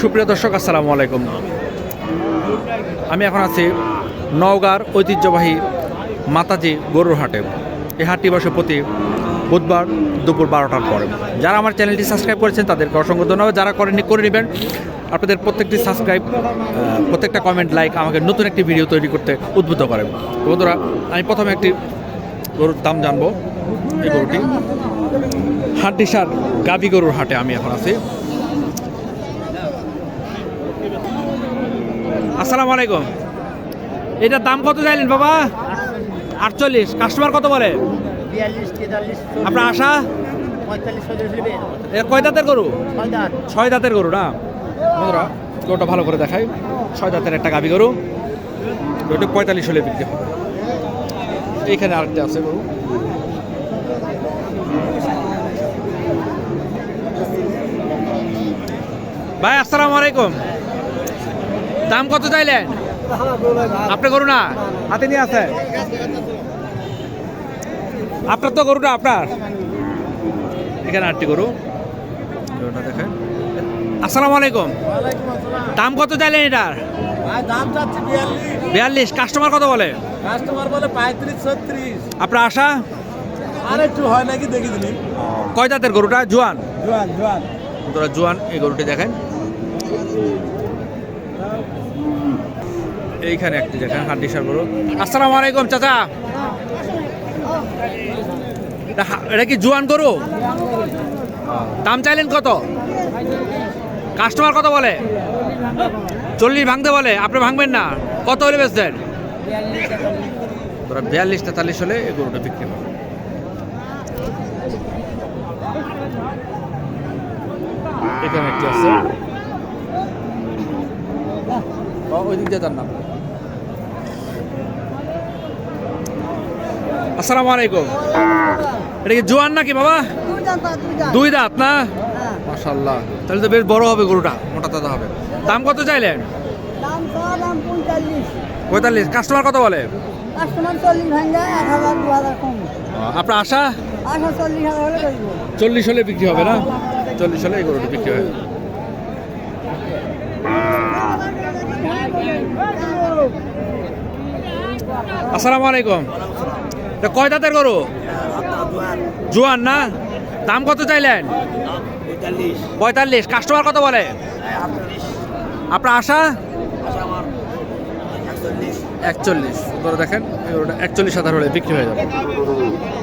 সুপ্রিয় দর্শক, আসসালামু আলাইকুম। আমি এখন আছি নওগাঁর ঐতিহ্যবাহী মাতাজি গরুর হাটে। এই হাটটি বসে প্রতি বুধবার দুপুর বারোটার পরে। যারা আমার চ্যানেলটি সাবস্ক্রাইব করেছেন, তাদেরকে অসংখ্য ধন্যবাদ। যারা করেননি, করে নেবেন। আপনাদের প্রত্যেকটি সাবস্ক্রাইব প্রত্যেকটা কমেন্ট, লাইক আমাকে নতুন একটি ভিডিও তৈরি করতে উদ্বুদ্ধ করে। বন্ধুরা, আমি প্রথমে একটি গরুর দাম জানব। এই গরুটি হাড্ডিসার গাবি গরুর হাটে আমি এখন আছি। আসসালামু আলাইকুম। এটার দাম কত চাইলেন বাবা? আটচল্লিশ। কাস্টমার কত বলে? আপনার আশা? কয় দাঁতের গরু? ছয় দাঁতের গরু না? বন্ধুরা গরুটা ভালো করে দেখাই। ছয় দাঁতের একটা গাবি গরু। ওটা পঁয়তাল্লিশ হলে বিক্রি হবে। এইখানে আরেকটা আছে গরু। ভাই আসসালামু আলাইকুম। দাম কত চাইলেন? আপনি গরু না? হাতে নিয়ে আছে। আপনার তো গরুটা আপনার। এখানে আটটি গরু। গরুটা দেখেন। আসসালামু আলাইকুম। দাম কত চাইলেন এটার বিয়াল্লিশ। কাস্টমার কত বলে? কাস্টমার বলে পঁয়ত্রিশ ছত্রিশ। আপনার আশা? আর একটু হয় নাকি দেখি দিন কয় দাঁতের গরুটা? জোয়ান। জোয়ান জোয়ান। তোরা জোয়ান এই গরুটি দেখেন। এইখানে একটি দেখেন হাড্ডিসার গরু আসসালামু আলাইকুম, চাচা। এটা কি জোয়ান গরু? দাম চাইলেন কত? কাস্টমার কত বলে? চল্লিশ ভাঙতে বলে, আপনি ভাঙবেন না। কত হলে বেচছেন তোরা বিয়াল্লিশ, তেতাল্লিশ হলে এই গরুটা বিক্রি হবে। এখানে একটি আছে। ওই দিক দিয়ে যান না। আসসালামু আলাইকুম। এটা কি জোয়ান নাকি বাবা? দুই দাঁত না? মাশাল্লাহ তাহলে তো বেশ বড় হবে গরুটা মোটা তাজা হবে। দাম কত চাইলেন? পঁয়তাল্লিশ। কাস্টমার কত বলে? আপনার আশা? চল্লিশ হলে বিক্রি হবে না? চল্লিশ হলে এই গরুটা বিক্রি হবে আসসালামু আলাইকুম। এটা কয় দাঁতের গরু? জোয়ান না? দাম কত চাইলেন? পঁয়তাল্লিশ। কাস্টমার কত বলে? আপনার আশা? একচল্লিশ। ধরে দেখেন একচল্লিশ হাজার হলে বিক্রি হয়ে যাবে।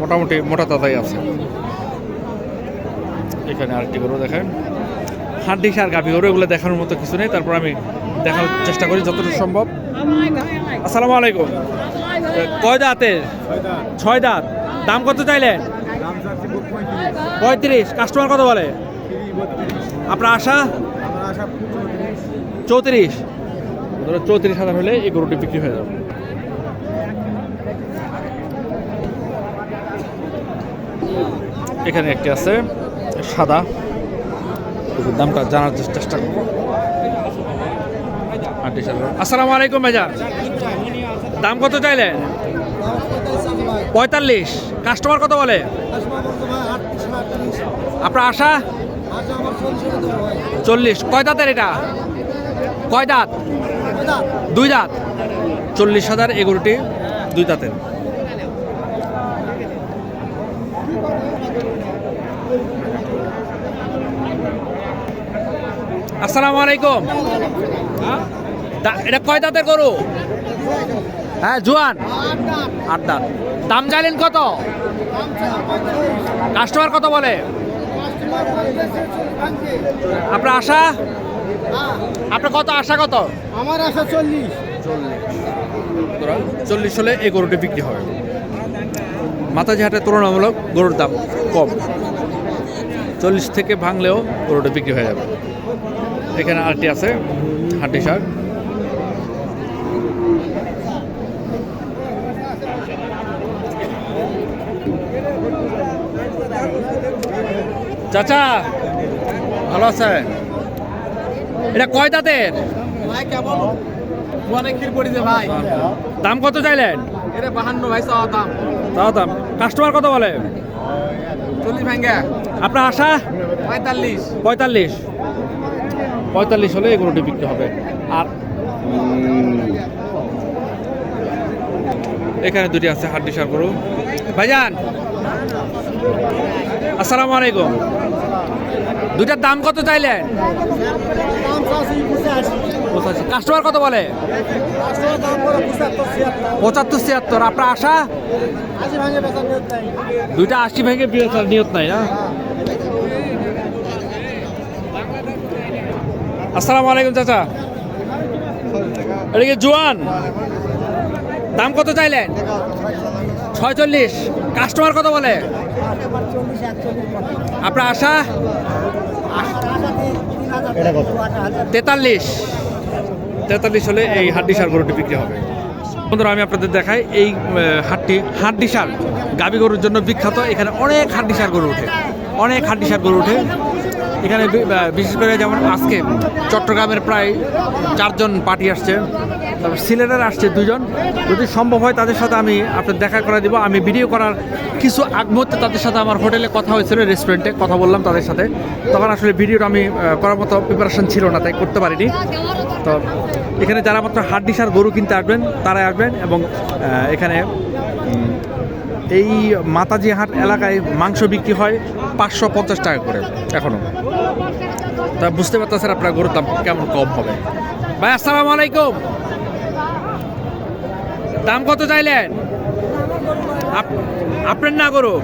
মোটামুটি মোটা তাতাই আছে। এখানে আরেকটি গরু দেখেন। হাড্ডি সার গাভি গরু এগুলো দেখানোর মতো কিছু নেই। তারপর আমি দেখার চেষ্টা করি যতটুকু সম্ভব। আসসালামু আলাইকুম। কয় দাঁতের ছয় দাঁত। দাম কত চাইলেন? পঁয়ত্রিশ। কাস্টমার কত বলে? আপনার আশা? চৌত্রিশ। চৌত্রিশ হাজার হলে এই গরুটি বিক্রি হয়ে যাবে। এখানে একটি আছে, সাদা। একটু দামটা জানার চেষ্টা- করব। আসসালামু আলাইকুম ভাইজান। দাম কত চাইলেন পঁয়তাল্লিশ। কাস্টমার কত বলে? আপনার আশা? চল্লিশ। কয় দাঁতের এটা? কয় দাঁত? দুই দাঁত। চল্লিশ হাজার এগুলোটি দুই দাঁতের। আসসালামু আলাইকুম। এটা কয় দাঁতের গরু? হ্যাঁ জোয়ান। আট দাঁত। দাম চাইলেন কত? কাস্টমার কত বলে? আপনার আশা? আপনার কত আশা কত? আমার আশা চল্লিশ। চল্লিশ। হলে এই গরুটি বিক্রি হবে মাতাজি হাটের তুলনামূলক গরুর দাম কম। চল্লিশ থেকে ভাঙলেও গরুটা বিক্রি হয়ে যাবে। এখানে আরটি আছে হাড্ডি শাক। চাচা ভালো আছে? এটা কয় দাঁতের? ভাই দাম কত চাইলেন? এটা বাহান্ন ভাই চাওয়া দাম। দাম। কাস্টমার কত বলে? চল্লিশ ভাঙ্গা। আপনার আশা? পঁয়তাল্লিশ। পঁয়তাল্লিশ। পঁয়তাল্লিশ হলে এই গরুটি বিক্রি হবে। আর এখানে দুটি আছে হাড্ডি সার গরু। ভাইজান আসসালামু আলাইকুম। দুইটার দাম কত চাইলেন? পঁচাশি। কাস্টমার কত বলে? পঁচাত্তর ছিয়াত্তর। আপনার আশা? দুইটা আশি ভেঙে নিয়ত নাই না? আসসালামু আলাইকুম, চাচা। এদিকে জোয়ান, দাম কত চাইলেন? ছয়চল্লিশ। কাস্টমার কত বলে? আপনার আশা? তেতাল্লিশ। তেতাল্লিশ হলে এই হাড্ডি সার গরুটি বিক্রি হবে। বন্ধুরা, আমি আপনাদের দেখাই, এই হাটটি হাড্ডি সার গাবি গরুর জন্য বিখ্যাত। এখানে অনেক হাড্ডি সার গরু ওঠে। অনেক হাড্ডি সার গরু ওঠে। এখানে বিশেষ করে যেমন আজকে চট্টগ্রামের প্রায় চারজন পার্টি আসছে, তারপর সিলেটের আসছে দুজন। যদি সম্ভব হয় তাদের সাথে আমি আপনার দেখা করে দিব। আমি ভিডিও করার কিছু আগ মুহূর্তে তাদের সাথে আমার হোটেলে কথা হয়েছিল রেস্টুরেন্টে কথা বললাম তাদের সাথে। তখন আসলে ভিডিওটা আমি করার মতো প্রিপারেশন ছিল না, তাই করতে পারিনি। তো এখানে যারা মাত্র হাড্ডি সার গরু কিনতে আসবেন, তারাই আসবেন এবং এখানে এই মাতাজি হাট এলাকায় মাংস বিক্রি হয় পাঁচশো পঞ্চাশ টাকা করে এখনও। তা বুঝতে পারতেছেন আপনার গরুর দাম কেমন কম হবে? ভাই আসসালামু আলাইকুম। দাম কত চাইলেন? আপ- আপনার না গরু?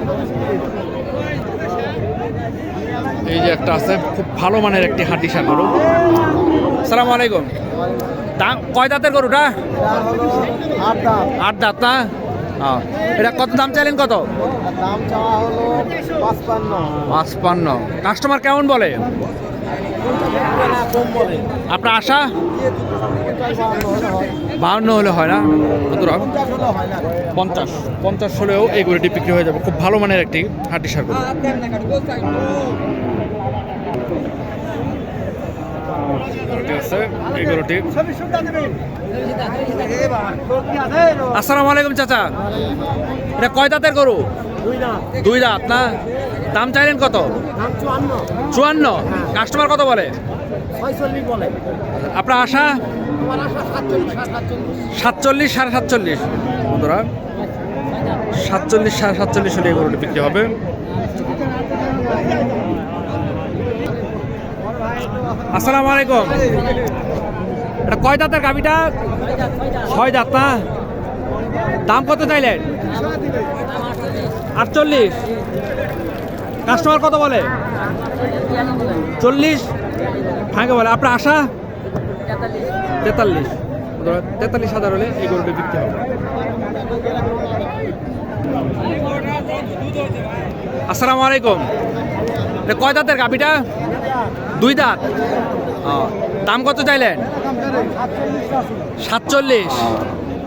এই যে একটা আছে খুব ভালো মানের একটি হাঁটি সার গরু। সালাম আলাইকুম। দাম কয় দাঁতের গরুটা? আট দাঁত না। এটা কত দাম চাইলেন কত? দাম চাওয়া হলো পাঁচপান্ন। পাঁচপান্ন। কাস্টমার কেমন বলে? আপনার আশা? বাহান্ন হলে হয় হয় না বন্ধুরা পঞ্চাশ হয় পঞ্চাশ। হলেও এই গরুটি বিক্রি হয়ে যাবে। খুব ভালো মানের একটি হাড্ডি সার গরুটি আছে আসসালামু আলাইকুম চাচা। এটা কয় দাঁতের গরু? দুই দাঁত না? দাম চাইলেন কত? চুয়ান্ন। কাস্টমার কত বলে? আপনার আশা? সাতচল্লিশ সাড়ে সাতচল্লিশ। বন্ধুরা, সাতচল্লিশ সাড়ে সাতচল্লিশ হলে এই গরুটি বিক্রি হবে। আসসালামু আলাইকুম। এটা কয় দাঁতের গাবিটা ছয় দাঁত না? দাম কত চাইলেন? আটচল্লিশ। কাস্টমার কত বলে? চল্লিশ। ভাঙে বলে আপনার আশা? তেতাল্লিশ। তেতাল্লিশ হাজার হলে এই গরুটি বিক্রি হবে। আসসালামু আলাইকুম। কয় দাঁতের গাভিটা? দুই দাঁত? দাম কত চাইলেন? সাতচল্লিশ।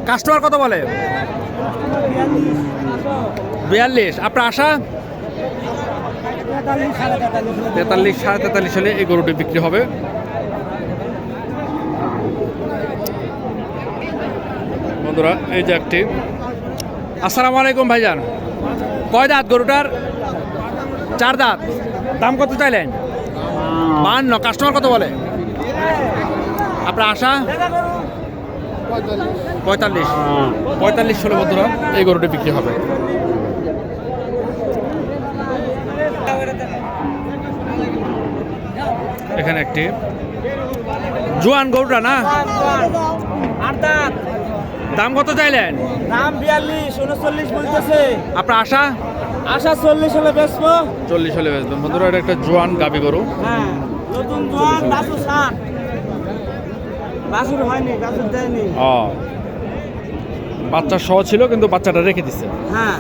কাস্টমার কত বলে? বিয়াল্লিশ। আপনার আশা? তেতাল্লিশ, সাড়ে তেতাল্লিশ হলে এই গরুটি বিক্রি হবে। বন্ধুরা, এই যে একটি। আসসালামু আলাইকুম ভাইজান। কয় দাঁত গরুটার? চার দাঁত। দাম কত চাইলেন? বাহান্ন কাস্টমার কত বলে? আপনার আশা? পঁয়তাল্লিশ। পঁয়তাল্লিশ ষোলো বন্ধুরা এই গরুটি বিক্রি হবে। এখানে একটি জোয়ান গরুটা না? দাম কত চাইলেন? দাম বিয়াল্লিশ উনচল্লিশ বলতেছে। আপনার আশা? আশা চল্লিশ হলে বেচবো। চল্লিশ হলে বেচবেন বন্ধুরা এটা একটা জোয়ান গাবি গরু। হ্যাঁ নতুন জোয়ান ষাট বাসুর হয়নি বাসুর দেয়নি। ও। বাচ্চা সহ ছিল কিন্তু বাচ্চাটা রেখে দিছে। হ্যাঁ।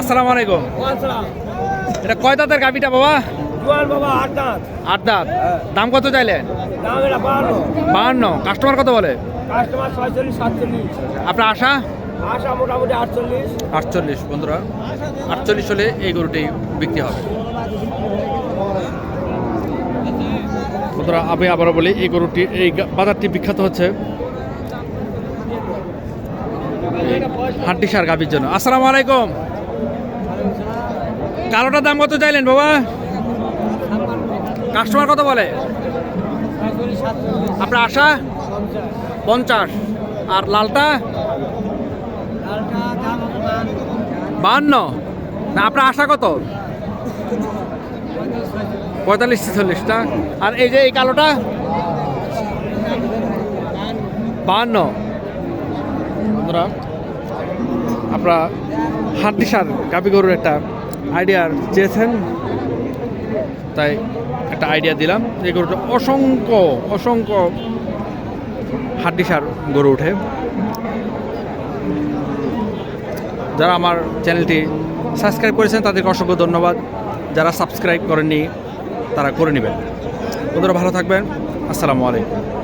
আসসালামু আলাইকুম। এটা কয় দাঁতের গাবিটা বাবা? আট দাঁত দাঁত দাম কত চাইলেন বাহান্ন। কাস্টমার কত বলে? আপনার আশা? আটচল্লিশ। বন্ধুরা। আটচল্লিশ হলে এই গরুটি বিক্রি হবে। বন্ধুরা আমি আবারও বলি এই গরুটি এই বাজারটি বিখ্যাত হচ্ছে হাড্ডি সার গাভীর জন্য। আসসালামু আলাইকুম। কালোটার দাম কত চাইলেন বাবা? কাস্টমার কত বলে? আপনার আশা? পঞ্চাশ। আর লালটা? বাহান্ন। না, আপনার আশা কত? পঁয়তাল্লিশ ছেচল্লিশটা আর এই যে এই কালোটা? বাহান্ন। আপনারা হাড্ডি সার গাবি গরুর একটা আইডিয়া চেয়েছেন। তাই একটা আইডিয়া দিলাম এই গরুটা অসংখ্য অসংখ্য হাড্ডি সার গরু ওঠে। যারা আমার চ্যানেলটি সাবস্ক্রাইব করেছেন, তাদেরকে অসংখ্য ধন্যবাদ। যারা সাবস্ক্রাইব করেননি, তারা করে নেবেন। ওদেরও ভালো থাকবেন। আসসালামু আলাইকুম।